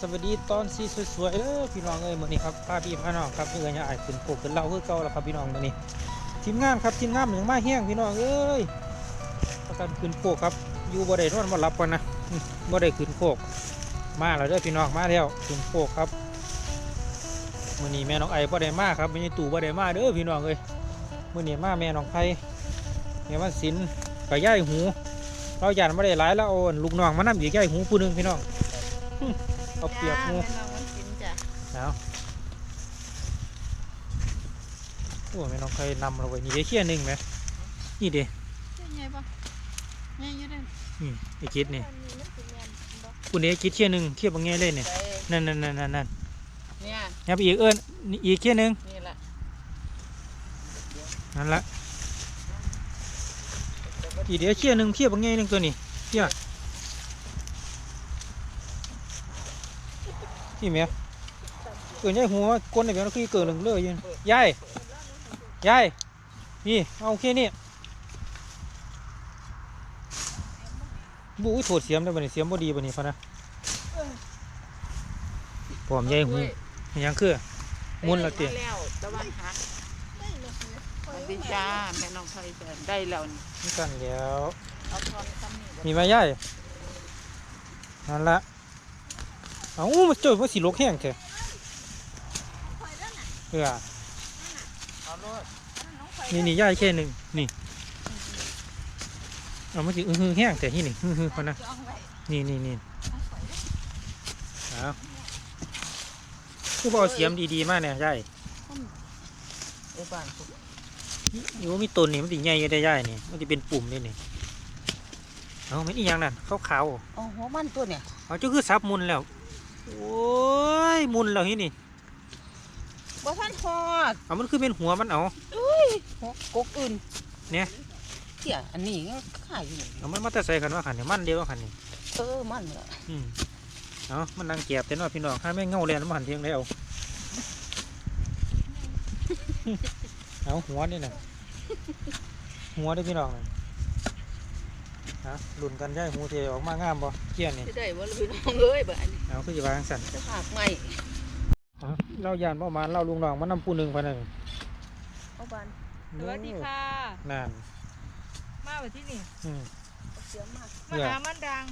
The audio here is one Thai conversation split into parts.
สวัสดีตอนสีสวยๆเด้อพี่น้องเอ้ยมื้อนี้ครับพาพี่พาน้องครับเพื่อนอย่าอายขึ้นโกกขึ้นเล่าคือเก่าแล้วครับพี่น้องมื้อนี้ทีมงานครับทีมงานอย่างมาแห้งพี่น้องเอ้ยประกันขึ้นโกกครับอยู่บ่ได้นอนบ่หลับกันนะบ่ได้ขึ้นโกกมาแล้วเด้อพี่น้องมาแล้วขึ้นโกกครับมื้อนี้แม่น้องไอ้บ่ได้มาครับไม่ใช่ตู่บ่ได้มาเด้อพี่น้องเอ้ยมื้อนี้มาแม่น้องไผแม่วันศิลป์กับย่ายหู เราหยันบ่ได้หลายแล้วเอาลูกน้องมานำอีกย่ายหูผู้หนึงพี่น้อง เอาเปรียบหมูจ้าแม่น้องวันศิลป์จ้ะเอาโอ้ไม่น้องเคยนำเราไว้นี่เดี๋ยวเชี่ยหนึ่งไหมนี่เดี๋ยวใช่ไงปะไงอยู่เด้อนี่ไอ้คิดนี่อันนี้มันสิแม่นบ่คุณเดี๋ยวคิดเชี่ยหนึ่งเทียบกับไงเลยเนี่ยใส่นั่นนั่นนั่นนั่นนั่นเนี่ยยับอีกเอิญนี่อีกเชี่ยหนึ่งนี่แหละนั่นละอีเดี๋ยวเชี่ยหนึ่งเทียบกับไงหนึ่งตัวนี้เชี่ย นี่แม่เกิดยายหัวก้นในแบบนั้นคือเกิดหนึ่งเลยอยังยายยายนี่เอาโอเคนี่บู้ยโถดเสียมได้บ่เนี่เสียมบ่ดีบ่เนี่พะนะปอมใหญ่หูยังคือมุนละติได้แล้วตะวันหักสวัสดีจ้าแม่น้องไฟจ้ะได้แล้วนี่กันแล้วเอาทอนคำนี้มีมาย่ายนั่นละ เอ้ามาเจอว่าสิลกแห้งแท้เออเอาโลดนี่นี่ย่ายแค่หนึ่งนี่เอามาสิอื้อหือแห้งแต่ที่นี่อื้อหือพะนะนี่นี่นี่เอาคือบ่เอาเสียมดีๆมาเนี่ยย่ายไอ้บ้านสุกอยู่ว่ามีต้นนี่มันสิใหญ่อยู่ได้ย่ายนี่มันสิเป็นปุ่มนี่นี่เอาไม่นอีหยังนั่นขาวๆเอาหัวมันตัวเนี่ยเอาเจ้าคือซับมุนแล้ว โอ้ยมุนแล้วที่นี่บ่ทันฮอดเอามันคือเป็นหัวมันเอาหัวกกอื่นเนี่ยเที่ยอันนี้ยังขายอยู่นี่เอามันมาแต่ใส่กันว่าขันนี่มันเดียวว่าขันนี่เออมันเหรออืมเอามันนั่งเก็บแต่น้อยพี่น้องข้าแม่งเงาแลนมันหันเทียงแล้วเอาหัวนี่น่ะหัวได้อพี่น้องน่ะ ฮะลุ่นกันย่ายหูเทออกมางามบ่เกี้ยนนี่สิได้บ่ล่ะพี่น้องเอ้ยบ่อันนี้เอาคือจะวางสั่นจะฝากใหม่เอาเรายานประมาณเราลุงน้องมานำปูหนึ่งไปนั่นเอาบ้านสวัสดีค่ะนั่นมาวันที่นี่อืมเอาเสียมมามาหามันดัง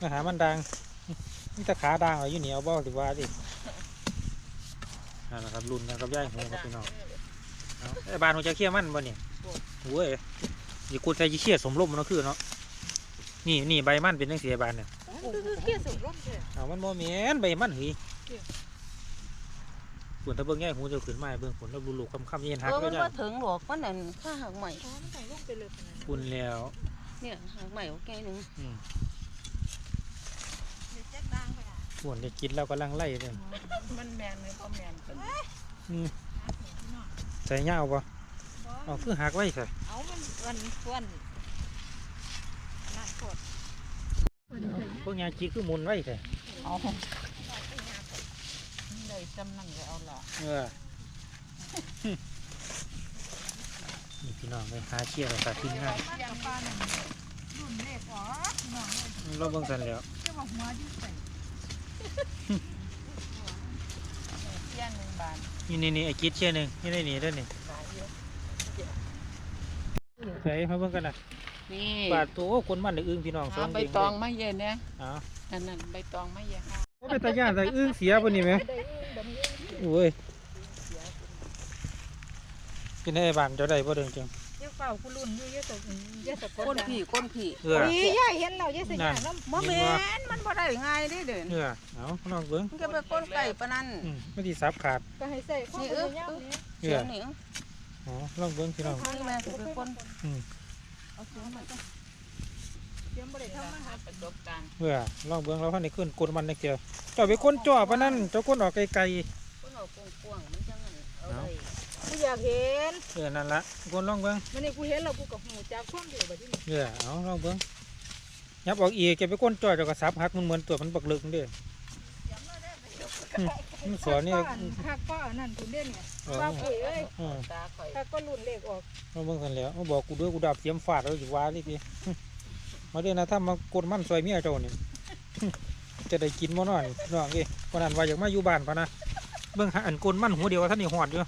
มาหามันดังนี่ตะขาดังเอาอยู่เหนียวบ่สิว่าดินั่นแหละครับรุ่นกันกับย่ายหูครับพี่น้องเอาไอ้บ้านหัวจะเคี่ยมันบ่เนี่ยโอ้ยอย่ากูใจจะเคี่ยสมร่มมันก็คือเนาะ นี่นี่ใบมันเป็นจังสีบานเนี่ยคือเกี่ยวสมร่มเลยเอามันโมเมนใบมันหืยฝนตะเบิ่งย่ายหูจะขึ้นมาให้เบิ่งฝนแล้วลูกๆคำๆเย็นเอหักอก็มันย่าบ่ถึงหรอกมันนั่นค่าหักใหม่อ๋อมันใส่ร่มไปเลยขนาดนั้นปุ่นแล้วเนี่ยหักใหม่โอเคหนึงอืมเดี๋ยวแจ๊กดังไปอะฝนได้กินแล้วกำลังไล่เลยมันแมนเลยบ่แมนกันอืมใส่เงาบ่เอาคือหักไว้ใส่เอามันวันวันน่าโคตร พวกยาจีคือหมุนไว้ใส่เอาได้จำนั่นก็เอาละเออนี่พี่น้องไปหาเชี่ยร์กับทีมงานมันกับป้านั่นรุ่นเล็กอ๋อน้องเลยเราเบิ่งกันแล้วจะบอกหัวที่ใส่เที่ยงหนึ่งบาทนี่นี่นี่ไอ้กิ๊ดเชี่ยร์หนึ่งนี่ได้นี่ได้นี่ขายเยอะใส่มาเบิ่งกันนะ นี่บาดตัวคนมันได้อึ้งพี่น้องสอหางใบเด้งตองมาเย็นเนี่ยอ๋อนั่นนั่นใบตองมาเย็นโอ้ไปตาย่านใส่อึ้งเสียบ่นี่แหมโอ้ยเป็นไอ้บ้านเจ้าได้บ่เด้งจังเยอะเปล่าคุณรุ่นอยู่เยอะสุดเยอะสุดก้นผีก้นผีเออนี่ย่าเห็นเราเยอะสุดอย่างน้ำบ่แมนมันบ่ได้ง่ายเด้เดินเออเอาน้องเบิ่งมันจะไปก้นไก่ปะนั่นอืมไม่สิสับขาดก็ให้ใส่ข้าวเหนียวนี้เอเสียองหนิงอ๋อลองเบิ่งพี่น้องนี่แม่สิไปก้นอืม เอาเสียงมาเตรียมบริททำมาหาประสบการณ์เออลองเบิ่งเราพันได้ขึ้นกดมันได้เกี่ยวเจ้าไปคนจ่อปานนั้นเจ้าคนออกไกลก้นเอากว้างๆมันจังนั้นเอาได้กูอยากเห็นๆเออนั่นละคนลองเบิ่งมันนี่กูเห็นเรากูกับหูจากความเดียวแบบนี้เออเอาลองเบิ่งยับออกอีกแกไปก้นจ่อเจ้าก็สับหักมันเหมือนตัวมันบักลึกเด้ออืมมัน สอนนี่คักป้านั่นคุณเด่นเนี่ยเออป้าปุ๋ยเอ้ยอืมตาข่อยคักก็รุ่นเล็กออกลองเบิ่งกันแล้วมาบอกกูด้วยกูดับเสียมฟาดแล้วอยู่ว่าดิพี่มาเด้อนะถ้ามากดมันซอยเมียเจ้านี่จะได้กินบ่น้อยพี่น้องเอ้ยวันนั้นว่าอยากมาอยู่บ้านปะนะเบิ่งหาอันกลมันหัวเดียวท่านนี่หอดอยู่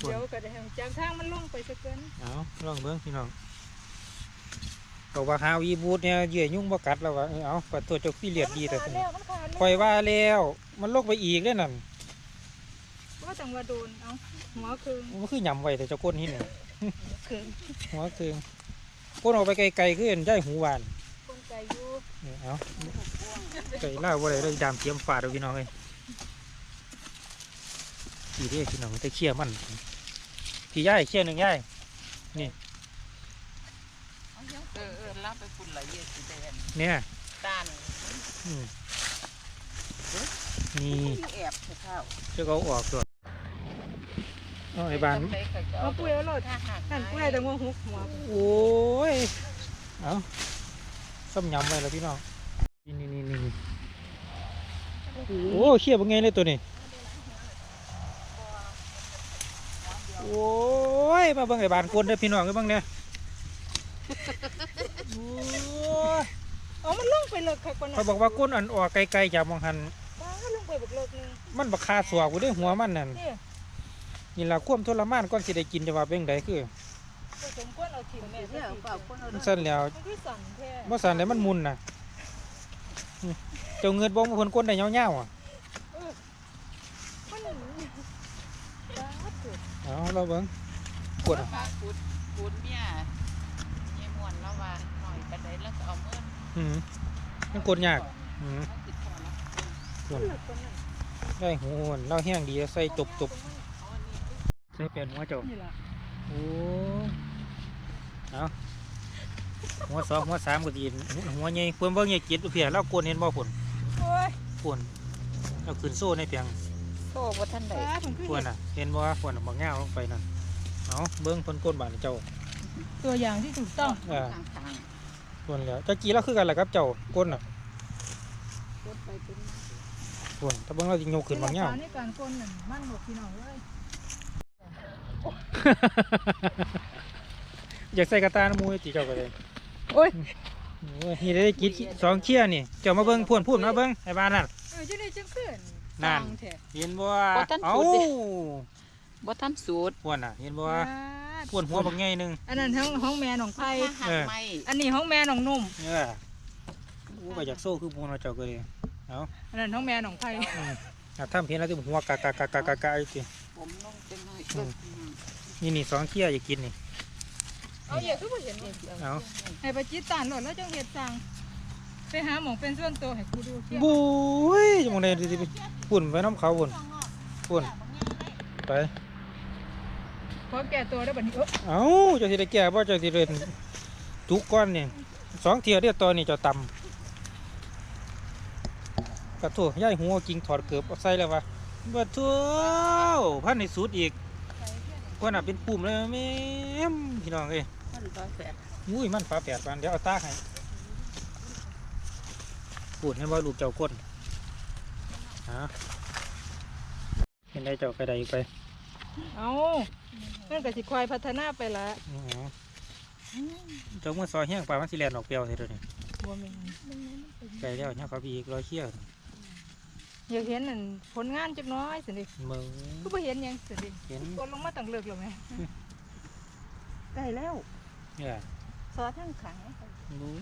เดี๋ยวก็ได้ให้จางทางมันลงไปซะเกินเอาลองเบิ่งพี่น้อง บอกว่าหาวีบูดเนี่ยเหยื่อยุ่งบ่กัดแล้วว่าเออเอาปัดตัวเจกพี่เลียดดีแต่มันตัวขาดนี้แล้วมันขาดแล้วคอยว่าแล้วมันลกไปอีกเด้อนั่นว่าจังว่าโดนเอาหัวคืนมันคือหย่ำไว้แต่เจ้าก้นนี่นี่คืนหัวคือก้นออกไปไกลๆคือเห็นได้หูหวานคนไก่อยู่นี่เอาไก่ล่าวบ่ได้เลยดามเทียมฝาดเอาพี่น้องเอ้ยพี่เด้พี่น้องแต่เคี่ยมันพี่ย่ายเคี่ยหนึ่งย่ายเออเออลา ไปฝุ่นไหลเยอะสิเดนเนี่ยด้านอืมนี่ที่แอบเท้าเจ้าเขาออกตัวเอาไอ้บานมาปุ้ยเอาโลดถ้าหากนั่นปุ้ยแต่ว่าหุกหัวโอ้ยเอาซ้ำยำไว้แล้วพี่น้องนี่นี่นี่นี่โอ้เขี้ยวเป็นไงเลยตัวนี้โอ้ยมาเบิ่งไอ้บานกวนเด้อพี่น้องกันบ้างเนี่ยโอ้ย เอามันลงไปเลิกค่ะคนน่ะเขาบอกว่าก้นอันออกไกลๆจากมองหันบ้าลงไปบักเลิกหนึงมันบักคาสวกกูได้หัวมันนั่นนี่นี่ละความทรมานก่อนสิได้กินจะว่าเป็นไดคือผสมก้นเอาถิ่มแม่เดี๋ยวเปล่าคนเอามันสั่นแล้วมันคือสั่นแท้บ่สั่นได้มันมุนน่ะอืมเจ้าเงินบ่มาเพิ่นก้นได้ยาวๆอะมันบ้าสุดเอาเราเบิ่งกดปลาขุดขุดเมีย ออืมมันกดยากอืมติดคอแล้วกดเลิกคนนั้นได้หูหวนเราแห้งดีใส่จบจบใส่เป็นหัวเจ้านี่ล่ะโอ้เอาหัวสองหัวสามก็ดีหัวใหญ่เพิ่นเบิ่งใหญ่จิตเพียเรากวนเห็นบ่ผลโอ้ยผลเราขึ้นโซ่ในเพียงโตว่าท่านใดบ้าผมคือพวนน่ะ เห็นบ่พวนน่ะบ่งาวลงไปนั่นเอาเบิ่งเพิ่นก้นบาดเจ้า ตัวอย่างที่ถูกต้อง เออทางทางพวนแล้วเจ้ากี้เราคือกันแหละครับเจ้าก้นน่ะรถไปเป็นพวนถ้าเบิ่งเราสิโยกขึ้นบางยาวในการก้นนั่นมันหกพี่น้องเลยอยากใส่กระตาหมูจีเจ้าก็เลยโอ้ยโอ้ยนี่ได้กินสองเชี่ยนี่ เจ้ามาเบิ่งพ่วนพูดมาเบิ่งไอ้บ้านนั่นเออจะได้จังเพื่อนนั่นฟังแท้เห็นบ่ว่าเอ้าบ่ท่านสูตรพ่วนน่ะเห็นบ่ ว่าบ้าพ่วนหัวบักใหญ่หนึงอันนั้นห้องห้องแม่น้องไผ่ถ้าหักเออไม่อันนี้ห้องแม่น้องนุ่มเออโอ้ก็อยากโซ่คือหมูเนาะเจ้าก็เลยเอ้าอันนั้นห้องแม่น้องไผ่อืมอะทำเพียงแล้วที่หัวกะกะกะกะกะกะไอ้สิผมลงเป็นหน่อยอืมนี่นี่สองเชี่ยอยากกินนี่เอาอย่าคือบ่เห็นนี่เอาให้ไปจิตตานโหลดแล้วจังเฮ็ดสั่งไปหาหมองเป็นส่วนตัวให้กูดูเที่ยวบุ้ยจังได๋สิไปปุ่นไปน้ำเขาปุ่นปุ่นไป ขอแก้ตัวได้อบัดนี้เอ้อเอ้าเจ้าสิได้แก่บ่เจ้าสิเรียนจุกก้อนนี่สองเทียเดียวตอนนี้เจ้าต่ำกระถูย่ายหัวกิ่งถอดเกือบเอาใส่แล้ววะบัดทั่วพันในสุดอีกก้อนน่ะเป็นปุ่มเลยแม่มพี่น้องเอ้ยมันร้อยแปดอุ้ยมันฟ้าแปดปานเดี๋ยวเอาตากให้ปูดให้บ่ลูกเจ้าก้นฮะเห็นได้เจ้ากระไดอีกไป เอามันก็สิควายพัฒนาไปละอ๋อเจ้าเมื่อซอยแห้งปลามันสิแลนออกเปรี้ยวเท่านี้บ่แม่นไก่แล้วเนี่ยเขาอีกร้อยเชี่ยวอยากเห็นนั่นผลงานจักหน้อยสิดิมึงก็บ่เห็นหยังสิดิเห็นกดลงมาตั้งเลิกแล้วแม่ได้แล้วเนี่ยซอทั้งขังรู้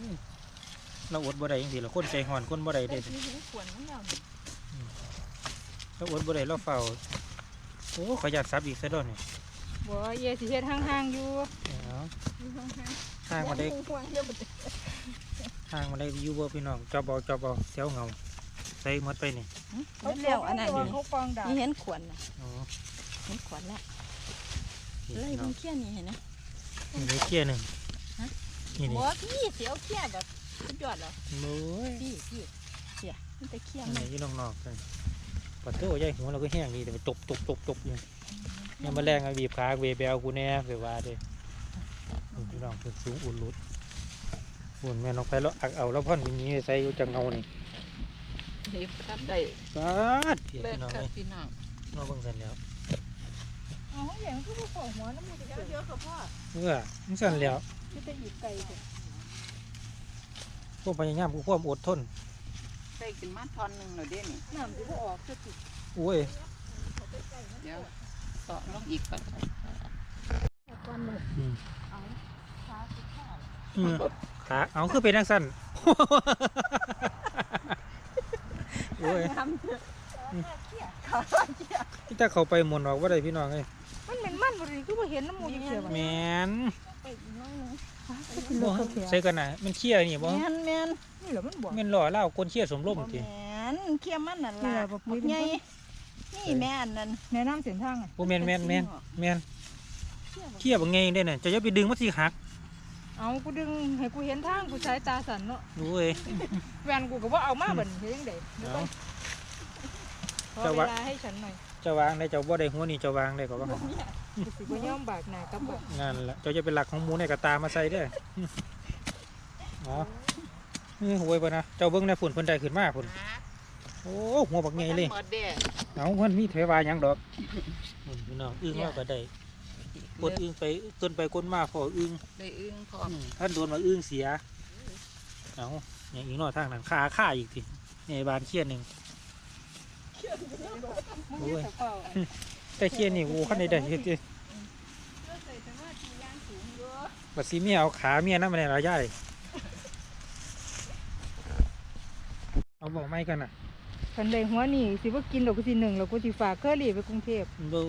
เราอดบ่ได้ยังสิเราคนใจห่อนคนบ่ได้ได้เด้ที่หูขวนมันแล้วเราอดบ่ได้เราเฝ้า โอ้ขออยากซับอีกซะด้วยนี่บ่เยสิเฮ็ดห่างๆอยู่เอาอยู่ห่างทางมาได้ห่วงเดี๋ยวบ่ได้ทางมาได้อยู่บ่พี่น้องจอบเอาจอบเอาเสียวเงาใส่หมดไปนี่เขาเลี้ยวอันนั้นเขากองดาบนี่เห็นขวดนะอ๋อเห็นขวดแล้วนี่เลยพี่น้มัองนเขี้ยนนี่เห็นไหมนี่นี่เขี้ยหนึ่งฮะนี่นี่บัวพี่เสียวเขี้ยแบบสุดยอดแล้วโอ้ยพี่พี่เสียมันจะเขี้ยอันมันี้นอยู่นอกๆกัน ปัดเท้าใหญ่หัวเราก็แห้งดีแต่ไปตบตบตบตบอยู่ยังมาแรงไอ้บีบขาเวเบลกูแน่เวว่าเด้นี่พี่น้องเป็นสูงอุ่นรุดอุ่นแม่นออกไปแล้วอักเอาแล้วพ่อนอย่างนี้ใส่อยู่จังเงานี่เด็กท่านใดปาดเพียเลิกพี่น้องกัเลบยพี่น้องนอกเบิ่งเสร็จแล้วอ๋ออย่างคือบ่ขอหัวน้ำมันจะเยอะๆกับพ่อเมื่อมันสั่นแล้วจะได้อยู่ไกลเถอะพวกพยายามกูความอดทนใส่ ขึ้นมาทอนหนึงแล้วเด้นี่น้ำสิบ่ออกจะติดโอ้ยเดี๋ยวเสาะลงอีกก่อนก้อนเลยอืมเอาขาสิข้าวอืมขาเอาคือเป็นนังสั้นโอ้ยทำเถอะเขี้ยเขาเขี้ยที่ถ้าเขาไปหมดออกว่าได้พี่น้องเอ้ยมันเป็นมันบ่ดีคือบ่เห็นน้ำหมูจักเที่ยแมบ่นไปอีกน้อย หนึงบ่ใส่กันน่ะมันเคี้ยนี่บ่แม่นแม่นนี่แหละมันบ่แม่นหล่อเล่าคนเคี้ยสมร่มบ่ติแม่นเขี้ยมันนั่นนี่ล่ะแหละบ่ปุ๋ยใหญ่นี่แม่อันนั้นแนะนํเส้นทางอะบ่แม่นแม่นแม่นแม่นเขี้ยบ่เคี้ยบ่ไงได้น่ะจะอย่าไปดึงมันสิหักเอากูดึงให้กูเห็นทางกูสายตาสั่นเนาะโอ้ยแวนกูก็บ่เอามาบัดนี้เฮ็ดจังได๋เอาขอจะเวว่าลาให้ฉันหน่อย เจะวางได้เจ้าบ่ได้หัวนี่เจะวางได้ก็ว่ากูสิบ่ยอมบากหน้ากับบัดงานละเจ้าจะเป็นหลักของหมูในกระตามาใส่เด้ออ๋อนี่หวยบ่นะเจ้าเบิ่งในฝุ่นเพิ่นได้ขึ้นมาพุ่นหาโอ้หัวบักใหญ่เลยหมดเด้เอามันมีเทวาหยังดอกอืมพี่น้องอึ้งว่าก็ได้กดอึ้งไปต้นไปก้นมาพออึ้งได้อึ้งพร้อมอืมท่านโดนมาอึ้งเสียเอาอย่างอีกหน่อยทางนั้นค่าค่าอีกทีในบานเคียนหนึ่ง มึงอย่าเฝ้าแต่เคียนนี่โอ้ขั้นใดได้เฮ็ดดิบัดซีเมียเอาขาเมียนั่นมาในระยะเอาบอกไม่กันน่ะคันได้หัวนี่สิบ่กินดอกกูสิหนึ่งแล้วกูสิฝากเคอรี่ไปกรุงเทพบู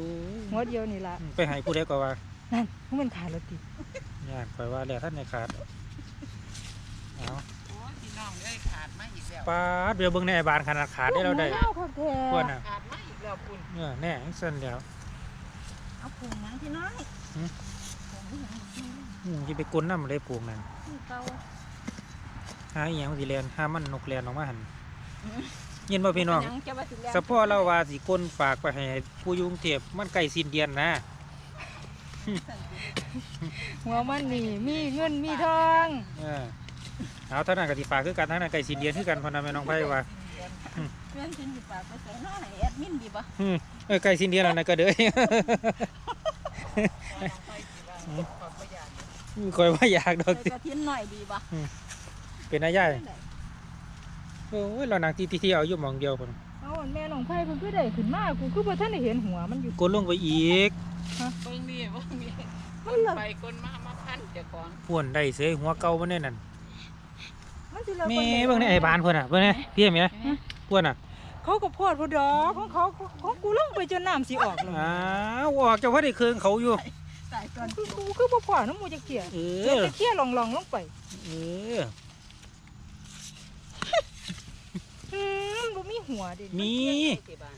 หัวเดียวนี่ล่ะไปใหายผู้ใดก็ว่านั่นมันขาดแล้วติญาติคอยว่าแล้วท่านในขาดเอาโอ้ยพี่ น้องเอ้ยขาดมาอีกแล้วปาดเดี๋ยวเบิ่งในไอ้บานขนาดขาดได้เราได้เล่าคักแท้พวกน่ะขาดมาอีกแล้วคุณเนี่ยแน่สั่นแล้วเอาผงหยังพี่น้อยหืมผงหยังพี่น้อยอืมจะไปกลนน้ำเลยปลูกนั่นที่เก่าหาอหย่างสิแลนหามันนกแลนออกมาหันยินบ่พี่น้องหยังจะว่าสิแลนสะพ่อเราว่าสิกลฝากไปให้ผู้อยุงเทพมันใกล้สิ้นเดือนนะหัวมันนี่มีเงินมีทองเออ เอาเท่านั้นก็สิฝากคือกันทั้งนั้นใกล้สิ้นเดือนคือกันพอนะแม่น้องไผว่าเพื่อนสิสิฝากไปใส่น้อให้แอดมินดีบ่อืมเออใกล้สิ้นเดือนแล้วนะก็เด้อคอยว่าอยากดอกใส่ติกระเทียมหน่อยดีบ่เป็นนายใหญ่โอ้ยเรานางที่ที่เอาอยู่หมองเดียวพุ่นเอาอันแม่น้องไผ่เพิ่นคือได้ขึ้นมากูคือบ่ทันได้เห็นหัวมันอยู่กดลงไปอีกเบิ่งนี่เบิ่งนี่มันเหรอไปคนมามาพันเจ้าของพ่วนได้เสยหัวเก่ามันแน่นั่น มันสิเลิกแม่คนเบิ่งในไอ้บานเพิ่นน่ะเบิ่งนี่พี่เห็นไหมพ่วนน่ะเขาก็โพดบ่ดอกของเขาของกูลงไปจนน้ำสิออกแล้วอ้าวออกจากว่าได้เครื่องเขาอยู่ตายก่อนคือกูคือบ่พอน้ำหมูจักเที่ยเอเดี๋ยวอจะเที่ยลองๆลงไปเอออืมบ่มีหัวเดิมี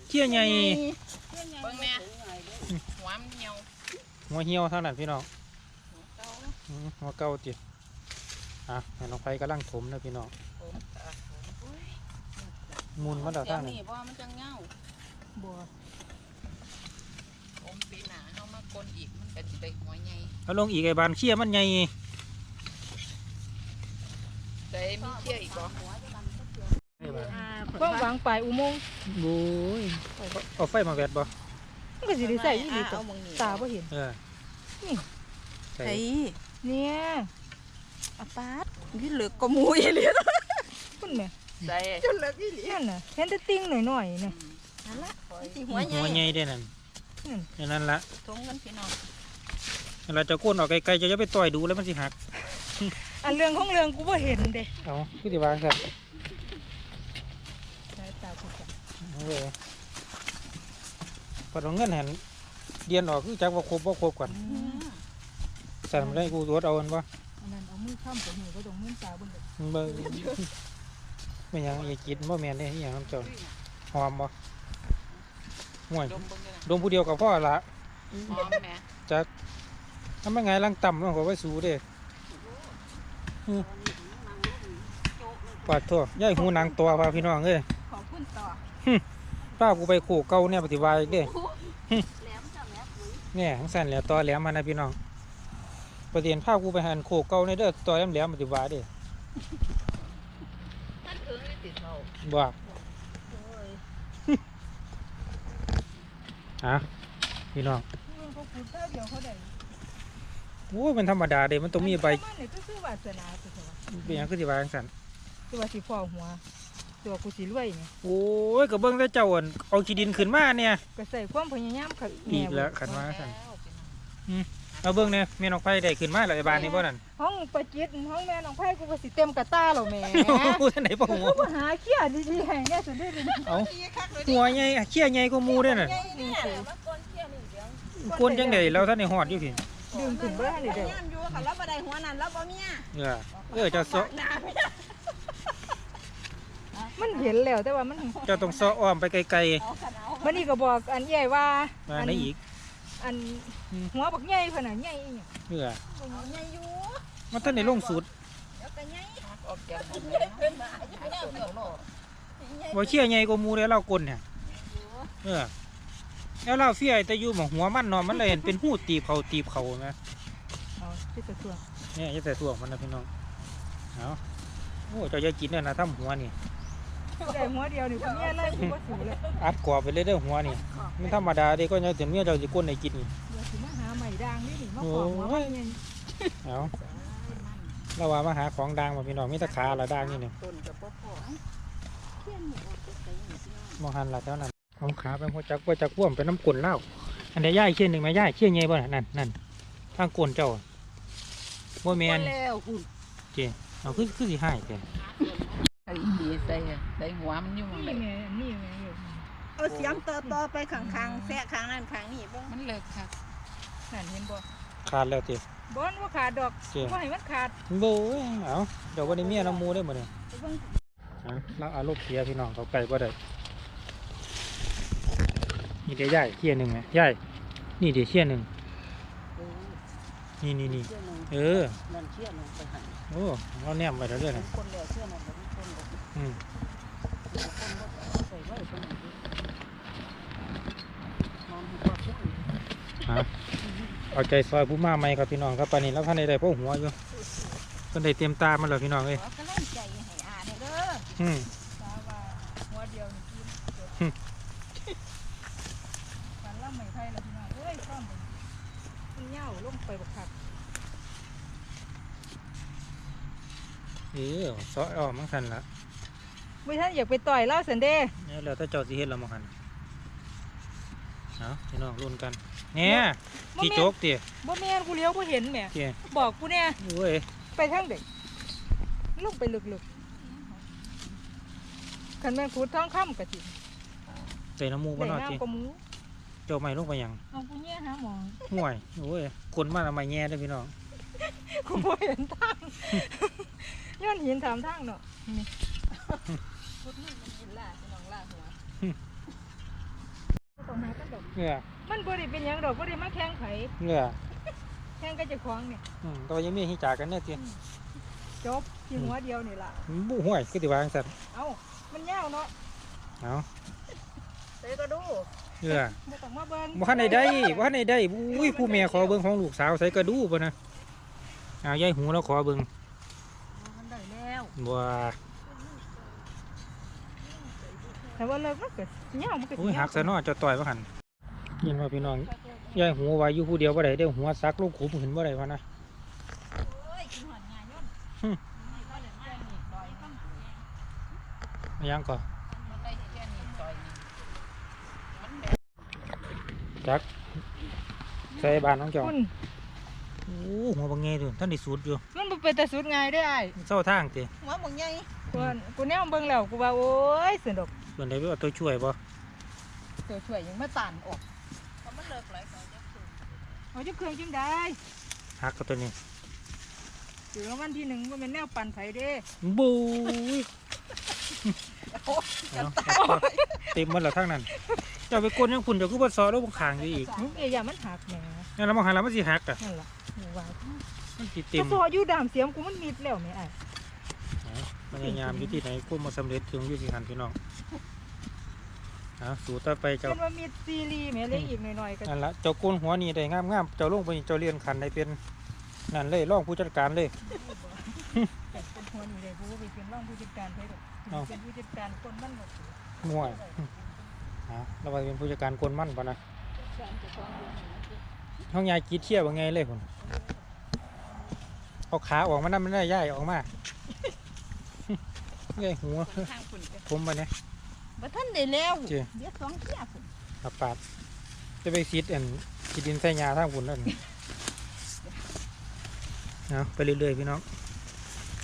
เที่ยใหญ่เบิ่งแน่หัวมันเหี่ยวหัวเหี่ยวเท่านั้นพี่น้องหัวเก่าอืมหัวเก่าติ อะแม่น้องไฟกำลังถมนะพี่น้องผมตาผมมุนมาดอกเดี๋ยทาวงนี้นี้บ่มันจะเงาบ่ผมปีหน้าเฮามากลอีกมันก็สิได้หัวใหญ่เอาลงอีกไอ้บานเขี้ยมันใหญ่ได้มีเชี่ยอีกบ่ไอ้บานความหวังปลายอุโมงค์โอ้ยเอาไฟมาแวดบ่มันก็สิได้ใส่อีหลีเอาตามึงนี่ตาบ่เห็นเออนี่ใส่ไอ้เนี่ย อาปาดนี่เหลือกก็มูอีหลีคุณแม่ใส่จนเหลือกอีหลีนั่นน่ะเห็นแต่ติ่งหน่อยๆอืน่ะมนั่นละสิหัหัววใหญ่ใหญ่เด้นั่นอืมอย่างนั้นละทงกันพี่น้องเวลาจะก้นออกไกลๆจะอย่าไปต่อยดูแล้วมันสิหัก อันเรื่องของเรื่องกูบ่เห็นเด้เอาคือสิวางครับสายตากูจ้ะเอาเว้ยพอเอาเงินหันเดียนออกคือจักว่าครบบ่ครบก่อนสั่นมาได้กูตรวจเอาอันบ่อันนั้น เอามือค้ำกับหูก็ต้องมือตาเบิ่งเด้อเบิ่งไม่หยังอย่ากินบ่แม่นเด้อหยังน้ำเจ้าหอมบ่ห่วยดมเบิ่งเลยดมผู้เดียวกับพ่อละหอมแหม่จักทำไมไงลังต่ำมันก็ไว้สูเด้อือปาดทั่วยายหูนางตัวพาพี่น้องเอ้ยขอบคุณต่อป้ากูไปโขกเก่าเนี่ยปฏิวัติเด้แหลมจ้ะแม่ปุ๋ยเนี่ยทั้งสั่นแหล้วต่อแหลมมานะพี่น้อง ประเด็นภาพกูไปหันโขกเก่าในเด้อต่อแหลมแหลมปฏิวัติเด้ท่านถึงได้ติดเราบ่ โอ้ยฮะพี่น้องมึงเขาพูดแค่เดียวเขาได้โอ้ยมันธรรมดาเด้มันต้องมีใบมันนี่ก็คือวาสนาสิเถอะวะเป็นหยังคือสิว่าจังซั่นคือว่าสิฟอหัว ตัวกูสิรวยนี่โอ้ยก็เบิ่งแต่เจ้าอั่นเอาขี้ดินขึ้นมาเนี่ย ก็ใส่ความพยายามค่ะอีกแล้วขันว่าซั่น เอาเบิ่งเนี่ยแม่นออกไปได้ขึ้นมาแล้วไอ้บ้านนี่บ่นั่นห้องประจิตห้องแม่น้องไผ่กูก็สิเต็มกระต้าแล้วแหม่ผู้ท่านไหนบ่หัวกูหาเขี้ยดีๆให้แน่สุดได้เลยเอาหัวใหญ่เขี้ยใหญ่กว่าหมู่เด้อน่ะกวนจังได๋แล้วท่านได้ฮอดอยู่พี่ดึงขึ้นบ่ได้เด้อย่ำอยู่ค่ะแล้วบ่ได้หัวนั่นแล้วบ่เมียเออเออเจ้าซอมันเห็นแล้วแต่ว่ามันเจ้าต้องซออ้อมไปไกลมันนี่ก็บอกอันใหญ่ว่าๆมาไหนอีก อันอืม หัวบักใหญ่เพิ่นน่ะใหญ่อีหยังเออเอาใหญ่อยู่มันท่านได้ลงสูตรแล้วก็ใหญ่ออกจากมันบ่เขี้ยใหญ่กว่าหมู่เด้อเรากลเนี่ยเออแล้วเราเฟียแต่อยู่หม่องหัวมันเนาะมันเลยเห็นเป็นหูตีบเขาตีบเขานะเอาที่ตะตัวเนี่ยอย่าแต่ถ่วงมันนะพี่น้องเอาโอ้เจ้าอย่ากินเนี่ยนะทำหัวนี่ ได้หัวเดียวนี่กูเมียเลยกูบ่สิเลยอัดกรอบไปเลยเด้อหัวนี่มันธรรมดาเด็กก็ยังถึงเมียเจ้าสิก้นให้กินนี่เดี๋ยวสิมาหาใหม่ด่างนี่นี่มาขอหัวมันเนี่ยเอาเราว่ามาหาของดังมาพี่น้องมีแตะขาละดังนี่เนี่ยต้นกับพ่อพ่อมองหันละเท่านั้นของขาเป็นหัวจักหัวจักว่วมเป็นน้ำกลนเหล้าอันใดย่ายเชี่ยนหนึ่งไหมย่ายเชี่ยนใหญ่บ่น่ะนั่นนั่นทางกลนเจ้าบ่แมนแล้วคุณเจเอาคือคือสิหาย แกไอ้ดีใส่ใส่หัวมันอยู่นี่ไงนี่ไงอยู่เอาเสียมต่อต่อไปข้างๆแทะข้างนั้นข้างนี้เบิ่งมันเลิกค่ะนั่นเห็นบ่ขาดแล้วเจบอนว่าขาดดอกเจว่าให้มันขาดโบ้ยเอาเดี๋ยววันนี้เมียน้ำมูได้หมดเนี่ยเอาเราเอาลูกเสียพี่น้องเขาไก่บ่ได้นี่เดี๋ยวย่ายเชี่ยหนึ่งไหมย่ายนี่เดี๋ยวเชี่ยหนึ่งนี่นี่นี่เออนั่นเชื่อมันไปหันโอ้เราแนมไปแล้วเด้วยนะคนแล้วเชื่ อมันบ่มีคนบ่อืมใส่ไว้คนนี้นอนหัวเชื่อฮะเอาใจซอยผู้มาใหม่ครับพี่น้องครับปานนี้แล้วพันใดได้พวกหัวอยู่เพิ่นได้เตรียมตามันแล้วพี่น้องเอ้ยขอกำลังใจให้อาเด้ออืมสาว่าหัวเดียวนี่กินจบฝันล่ำใหม่ไทยแล้วพี่น้องเอ้ยซ่อมมันมันเหย้าลงไปบักคัก เออซอยอ้อมมังสันละไม่ท่านอยากไปต่อยเล่าสันเด้เนี่ยแล้วถ้าเจ้าสิเฮ็ดและมังหันเอาพี่น้องรุ่นกันเนี่ยพี่โจ๊กเตี๋ยบ่แม่นกูเลี้ยวบ่เห็นแหมเตี๋ยบอกกูเนี่ยโอ้ยไปทางเด็กลงไปลึกๆคันแม่นขุดท้องค่ำกะจิใส่น้ำมูกบ่ได้เนาะเตี๋ยน้ำกว่าหมูเจ้าไม่ลงไปหยังเอากูเนี่ยหาหมอห่วยโอ้ยคนมาทำไมแง่ได้อพี่น้องกูบ่เห็นทาง ย้อนหินถามทางเนาะนี่ขุดนี่มันกินล่าสนองล่าหัวบ่ต้องหากันดอกเหงื่อมันบ่ได้เป็นหยังดอกบ่ได้มาแข่งไผเหงื่อแข่งกับเจ้าของเนี่ยอืมแตัวายังมีให้จากกันเนี่ยเตี๋ยจบที่หัวเดียวนี่ล่ะ บุห่วยคือติวาจังสันเอ้า มันยาวเนาะเอาเตก็ดูเหงื่อบ่ต้องมาเบิ่งบ่ทันได้ได้บ่ทันได้ได้อุ้ยผู้แม่ขอเบิ่งของลูกสาวใส่กระดูบ่นะเอายายหูแล้วขอเบิ่งมัน ได้แล้วบ่แต่ว่าเลิกมันก็ยาวมันก็สิอุ้ยยาวหักซะเนาะเจะต่อยบ่หันยินว่าพี่น้องยายหูไว้อยู่ผู้เดียวบ่ได้เด้อหัวซักลูกขุมขึ้นบ่ได้วะนะโอ้ยกินหอดงานยนอิหยังก่อมันได้แค่นี้ซอยนี้จักใส่บ้านน้องเจ้าคุณ โอ้หัวบังแงอยู่ท่านได้สูตรอยู่มันบ่เป็นแต่สุดง่ายได้ออ้ายเศร้าทางติหัวบ่ใหญ่กูกูแนวเบิ่งแล้วกูว่าโอ้ยสนุกเพิ่นได้ไปเอาตัวช่วยบ่ตัวช่วยยังมาตานออกพอมันเลิกหลายก็จะคือเอาจุเครื่องจิ้มได้หักกับตัวนี้ถึงรางวัลที่หนึ่งว่าเป็นแนวปั่นไผเด้บูยเอาเต็มหมดแล้วทางนั้นเจ้าไปกวนยังคุณเจ้าคือบ่ซอแล้วบ่ข้างอยู่อีกมึงเอย่ามันหักแหมงั้นแล้วบ่หันแล้วมันสิหักอะนั่นล่ะ กูว่ามันสิเต็ก็มพออยู่ดามเสียมกูมันมิดแล้วแม่อ้ายพยายามอยู่ที่ไหนกูมาสำเร็จถึงอยู่ที่หันพี่น้องเอาสู่ต่อไปเจ้าเป็นว่ามิดซีรีส์แม่เล็กอีกหน่อยๆก็นั่นละเจ้าโกนหัวนี่ได้งามงามๆเจ้าลงไปนี่เจ้าเรียนขันได้เป็นนั่นเลยรองผู้จัดการเลย เป็นหัวนี่เลยกูไปเป็นรองผู้จัดการไปดอกเอ้า เป็นผู้จัดการคนมันหมดง่วยฮะเราไปเป็นผู้จัดการกวนมั่นปะนะ ห้องยายกรีดเที่ยวว่าไงเลยคนเอาขาออกมานั่นมันได้ย่ายออกมาไงหัวทางคุณจะผมไปเนี่ย บ่ทันได้แล้วเจ้ เดี๋ยวสองเที่ยพุ่นอาปาดจะไปซีดอันซีดินใส่ยาทางฝุ่นนั่นเอาไปเรื่อยๆพี่น้อง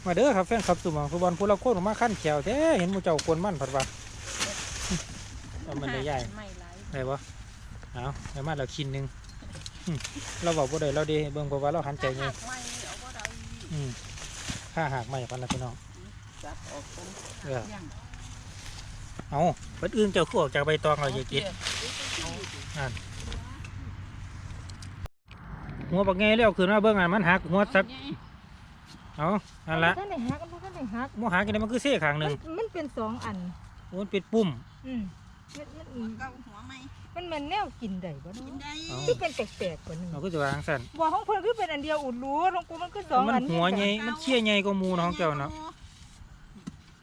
มาเด้อครับแฟนคลับสุหมองฟุตบอลผู้เราโคตรมาขั้นแขวแท้เห็นหมูเจ้าคนมั่นผัดว่าเอามันได้ใหญ่ ไม่หลายได้ปะเอาได้มาเราคินหนึ่งอืม เราบอกว่าได้เราดีเบิ่งเพราะว่าเราหันใจไงหักไม่เอาบ่ได้อืมค่าหักไม่พันละพี่น้อง จับออกกันเออยังเอาเปิดอื่นเจ้าคู่ออกจากใบตองเราอย่ากินหัวปักไงแล้วคืนมาเบิ่งอันมันหักหัวสักเอาอันละท่านได้ฮักมันท่านได้ฮักหัวหักกันได้มันคือเส้ขางหมันึ่นงมันเป็นสองอันมันเป็นปุ่มอืมมันมันเก้าหัวไหม มันมันแนวกินได้บ่กินเนาะได้เอาคือเป็นแปลกๆกว่านึงเราก็จะวางสั่นบ่ของเพิ่นคือเป็นอันเดียวอุดรู้ของกูมันคือสองมันอันหัวใหญ่มันเชี่ยใหญ่กว่าหมูเนาะของเจ้าเนาะ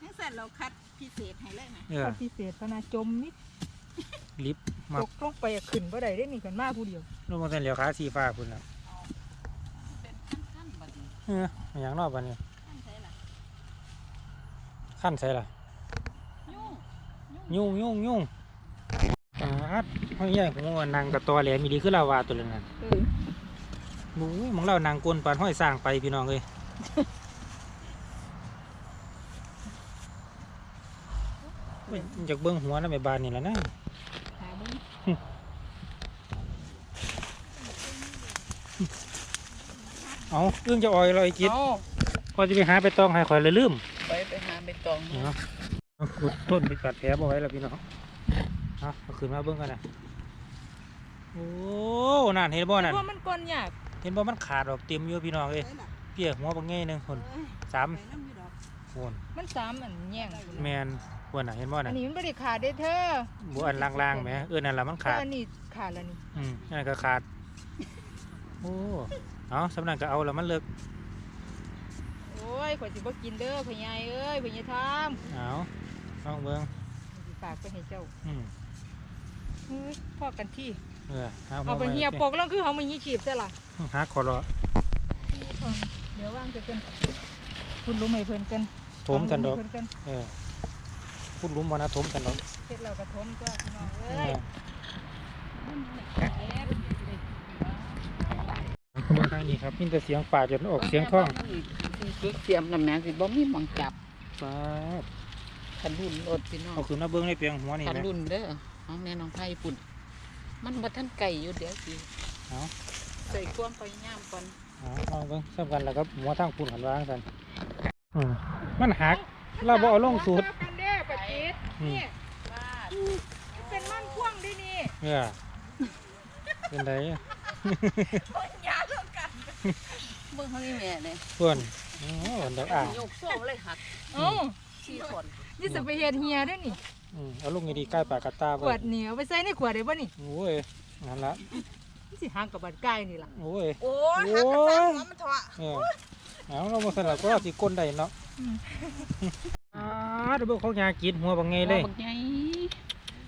ทั้งสัตว์เราคัดพิเศษให้เลยนะเออพิเศษพะนาจมมิดลิฟต์มาตกลงไปอะขึ้นบ่ได้ได้นี่กันมาผู้เดียวลงมาเส้นเหลียวขาสีฟ้าพุ่นแล้วเป็นขั้นๆบัดนี้เอออนอย่างนอกบันนี้ท่านใช่ล่ะขั้นใส่ล่ะยุ่งยุ่งยุ่งยุ่งปาด ห้อยใหญ่ของมันนางกระตอแหลมมีดีคือลาวาตัวนึงนั่นเออบู๊ยมองเรานางกวนปานห้อยสร้างไปพี่น้องเลยเฮ้ยอยากเบิ้งหัวนะแม่บานนี่แหละนะหาเบิ่งเอาเรื่องจะอ่อยเราไอ้จิตเอาพอจะไปหาไปตองให้ข่อยเลยลืม ไปไปหาใบตองเนาะเอาขุดต้นไปกัดแผลบ่ไว้แล้วพี่น้องเอาเอาขึ้นมาเบิ้งกันนะ โอ้นั่นเห็นบ่นั่นเพราะมันก้นยากเห็นบ่มันขาดออกเต็มอยู่พี่น้องเลยใช่ล่ะเปียกหัวบางแง่หนึ่งคนเอ้ยสามไปน้ำอยู่ดอกคนมันสามอันแย่งแมนคนน่ะเห็นบ่อัน่ะนนี้มันบ่ได้ขาดได้เธอบัวอันล่างๆแหมเออนั่นละมันขาดอันนี้ขาดแล้วนี่อืมนั่นก็ขาดโอ้เอาสำนักก็เอาแล้วมันเลิกโอ้ยข่อยสิบ่กินเด้อพ่อใหญ่เอ้ยพ่อใหญ่ทามเอาลองเบิ่งสิฝากไปให้เจ้าอืมเฮ้ยพอกันที่ เออเอาเอาไปมาเหียปกแล้วคือเฮามาหีชีพซะล่ะหาขอรอเดี๋ยวว่างจะเพิ่นคุณรู้ไหมเพิ่นกันถมกันดอกเพิ่นกันเออพูดลุ้มบ่นะถมกันดอกเฮ็ดแล้วก็ถมตัวพี่น้องเอเอ้ยอเข้ามาทางนี้ครับมีแต่เสียงป่าจนออกเสียงท้องจุดเสียมน้ำแม่สิบ่มีหมองจับป๊าดคันรุ่นรถพี่น้องเอาขึ้นมาเบิ่งในเปียงหัวนี่คันแหมรุ่นเด้อน้องแม่น้องไผ่ปุ่น มันบ่ทันไก่อยู่เดี๋ยวสิเอาใส่ความพยายามก่อนเอาลองเบิ่งสำคัญแล้วครับหัวทางปุ่นกันวางกันอืมมันหักเราบ่เอาลงสูตรกันเด้อปะจิตอืมนี่ว่าเป็นมันพ่วงดินี่เออเป็นไดเบิ่งเขานี่แม่เนี่ยเพื่อนโอ้ดอกอ่างยกโซ่เลยหักเอ้าสี่คนนี่สิไปเฮ็ดเฮียเด้อนี่ อืมเอาลูกนี้ดีใกล้ปากกาตาขไปวดเหนียวไปใส่ในขวดได้บ่นี่โอ้ยนั่นละมันสิห่างกับบัดใกล้นี่ล่ะโอ้ยโอ้ยหักกระซังหัวมันเถอะเออเอาเราบ่สลับก็สิก้นได้เนาะอ่าเดี๋ยวเบิ่งเขายากินหัวบางไงเลยบักใหญ่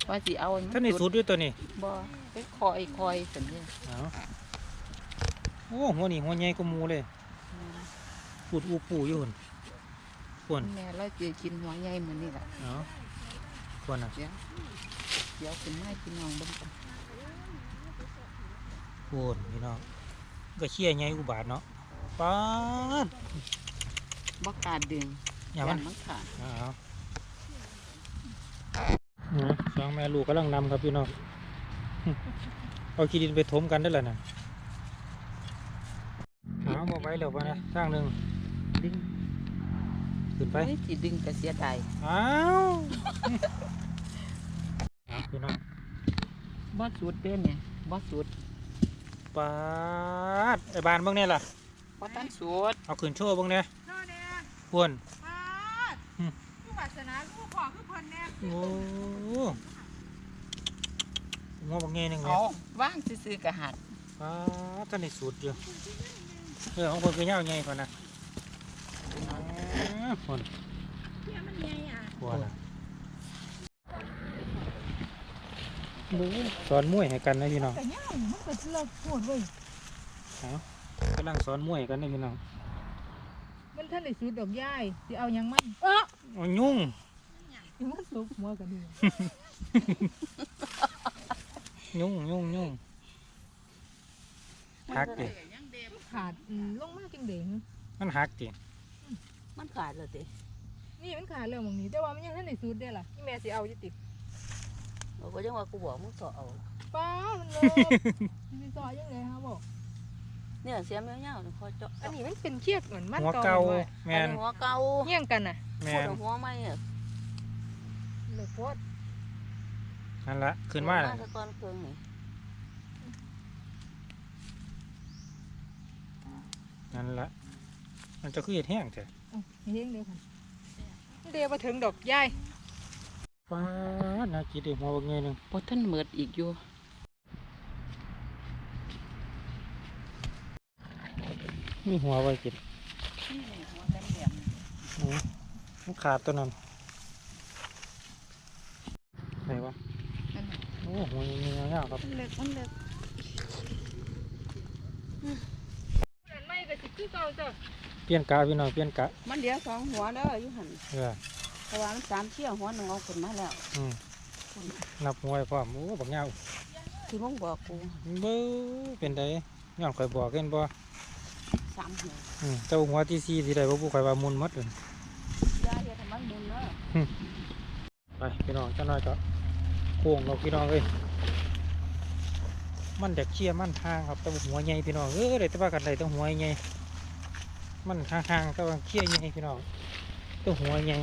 ว่าสิเอาอัท่านในสูตรด้วยตัวนี้บ่ไปคอยคอยสันเนี่ยเอาโอ้หัวนี่หัวใหญ่กว่าหมูเลยปูดอูปูอยู่หุ่นควรแม่เราจะกินหัวใหญ่เหมือนนี่แหละเอา ควรอะเดี๋ยวเดี๋ยวขึ้นมาพี่น้องเบิ่งกันควรพี่น้องก็เชี่ยใหญ่อุบาทเนาะป๊าดบ่กล้าดึงอย่ามันมันขาดเอาเอาสองแม่ลูกกำลังนำครับพี่น้อง เอาขี้ดินไปถมกันได้แล้วนะเอามาไว้แล้วปะนะทางหนึ่งดิ้งขึ้นไปเฮ้ยสิดึงก็เสียดายอ้าวเอา พี่น้องบ่สุดเด้เนี่ยบ่สุดปาดไอ้บานเบ้างเนี่ยล่ะบ่ทันสุดเอาขึ้นโชว์เบ้างเนี่ยน้อแน่พวนปาดอืมผู้วาสนาลูกพ่อคือเพิ่นแน่โอ้งอบางเงี้ยหนึ่งเอาเนี่ยว่างซื่อๆก็หัดปาดท่านในสูตรอยู่เออของคนคือเงาไงก่อนนะอ้าวพวนเที่ยมันใหญ่อะพวนอะ บู๊สอนมวยให้กันนะพี่น้องแต่ย่างมันก็เลิกพูดเว้ยกำลังสอนมวยกันนะพี่น้อง มันท่านได้สูดดอกยายสิเอาหยังมันเออโอ้ยุ่งนี่มันซุกหัวกันนี่ยุ่งยุ่งยุ่งหักดิยังเดมขาดอืมลงมาจังเด้งมันหักดิมันขาดเลยตินี่มันขาดแล้วหมองนี้แต่ว่ามันยังทันได้สุดเด้ล่ะนี่แม่สิเอาอยู่ติ บอกว่าจังว่ากูบอกมึงสอเอา ป้ามันเลยมีซอยยังไงฮะบอกเนี่ยเสียแมวเงาเนี่ยคอยเจาะอันนี้มันเป็นเชือกเหมือนมันหัวเก่าเก่าเลยแมอันนนี้หัวเก่าเงี้ยงกันน่ะแมโคตนรหัวไม่เนี่ยเลยโคตรนั่นละขึ้นมามาน่ะตะกอนเครื่องนี่นั่นละมันจะคือเห็ดแห้งจ้ะอื้อเฮงเดียวค่ะเดียวมาถึงดอกยายป้าด น่ากินดิหัวบางไงหนึ่งพอท่านเหมิดอีกอยู่มีหัวไว้กินนี่หัวแหลมโอ้มันขาดตัวนั้นไหนวะๆนั่นน่ะโอ้หัวยังมีเงาๆครับมันเล็กมันเล็กนั่นไม่ก็สิคือเก่าจ้ะเปลี่ยนกะพี่น้องเปลี่ยนกะมันเดียวสองหัวแล้วอยู่หันเออเพราะว่ามันสามเชี่ยวหัวหนึ่งเอาขึ้นมาแล้ว อืม นับหัวไว้พร้อมโอ้บักเงาที่มึงบอกกูเบ้อเป็นไดย้อนข่อยบอกเห็นบ่สามหัวอืมเจ้าหัวที่สี่ที่ใดบ่ผู้ข่อยว่ามุนหมดเลยยาเฮ็ดให้มันมุนเนาะไปพี่น้องเจ้าน้อยก็โค้งเราพี่น้องเอ้ยมันจะเชี่ยมันทางครับแต่ว่าหัวใหญ่พี่น้องเอ้ยได้แต่ว่ากันได้แต่หัวใหญ่มันห่างๆแต่ว่าเชี่ยใหญ่พี่น้องแต่หัวใหญ่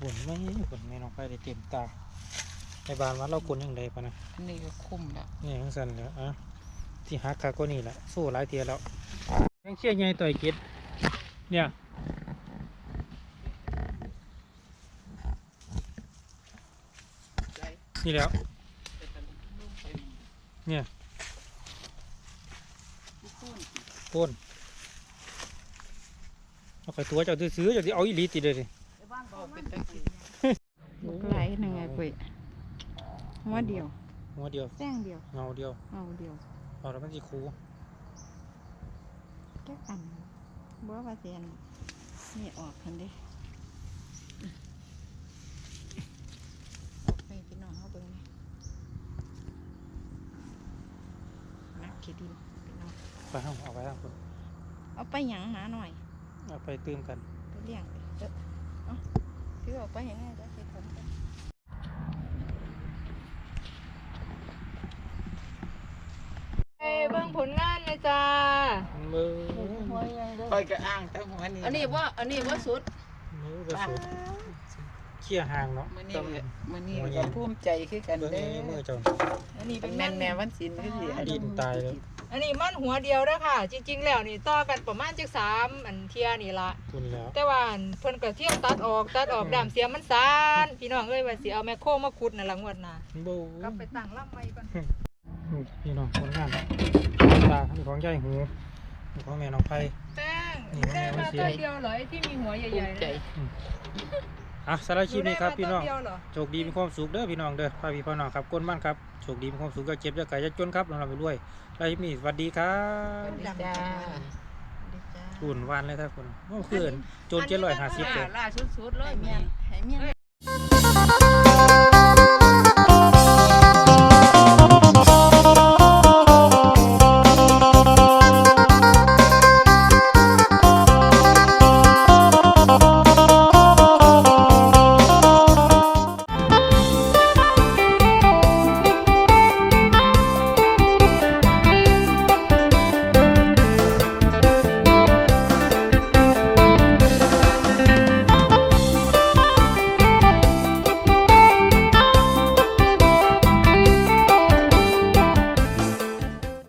ฝนไม่ฝนไม่น้องไปได้เต็มตาในบ้านว่าเราคนยังไดปะนะอันนี้ก็คุ้มแล้วนี่ทั้งสันเลยอะที่หักคาก็นี่แหละสู้หลายเทียแล้วยังเชี่ยใหญ่ต่อยกิดเนี่ยใจนี่แล้วไปตะลุมลูกไปเนี่ยพุ่นโคนเอาไปตัวเจ้าซื้อๆเจ้าที่เอาอีหลีติเลยดิไอ้ บ้านบอเขากมัเป็นนตะกี้ลูกไหลหนึ่งไงปุ้ยหัวเดียวหัวเดียวแจ้งเดียวเงาเดียวเอาเดียวเอาแล้วมันสิคูแก้กันบ่ว่าเสียนนี่ออกคันเดิออกไปพี่น้องเขาเบิ่งนี่นักขี้ดินพี่น้องไปห้างเอาไปห้างคนเอาไปหยังหาหน่อย เอาไปตื่มกันไปเลี้ยงเด้อเอา ถือออกไปเห็นไงจ้ะใส่ถุงไปเอ้ยเบิ่งผลงานเลยจ้า มือหัวใหญ่เลยคอยก็อ้างแต่หัวนี่อันนี้ว่าอันนี้ว่าสุดมือกระสุนเขี่ยห่างเนาะมื้อนี้ต้องก็มื้อนี้หัวใหญ่ก็ภูมิใจคือกันเบิ่งเด้ในมือเจ้าอันนี้เป็เป็นนแม่มันนแม่วันศิลป์คือสิดินตายเลย อันนี้มันหัวเดียวเด้อค่ะ จริง ๆ แล้วนี่ต่อกันประมาณจักสามอันเทียนี่ละคุณแล้ว แต่ว่าอันเพิ่นก็เที่ยวตัดออกตัดออกดามเสียมันซานพี่น้องเอ้ยว่าสิเอาแมคโครมาขุดน่ะละงวดหน้าบูกลับไปตั้งลำไว้ก่อน พี่น้องผลงานตาของใหญ่หูของแม่น้องไผ่ แป้งนี่ได้มาแม่ตัวว่าสิเดียวเหรอไอ้ที่มีหัวใหภูญ่มิๆใจนั่น อะสำหรับคลิปนี้ครับพี่น้องหได้มาตัวเดียวเหรอโชคดีมีความสุขเด้อพี่น้องเด้อพาพี่พ่อน้องครับก้นบ้านครับ โชคดีมีความสุขจะเจ็บจะไก่จะจนครับเราไปด้วยแล้วคลิปนี้สวัสดีครัสบวัสดีจ้าอุ่นวานเลยท่านคนเมื่อคืนโจนเจ็ดร้อยห้าสิบล่าเลยล่าสุดๆเลยให้เมีแม่ยนให้เมียน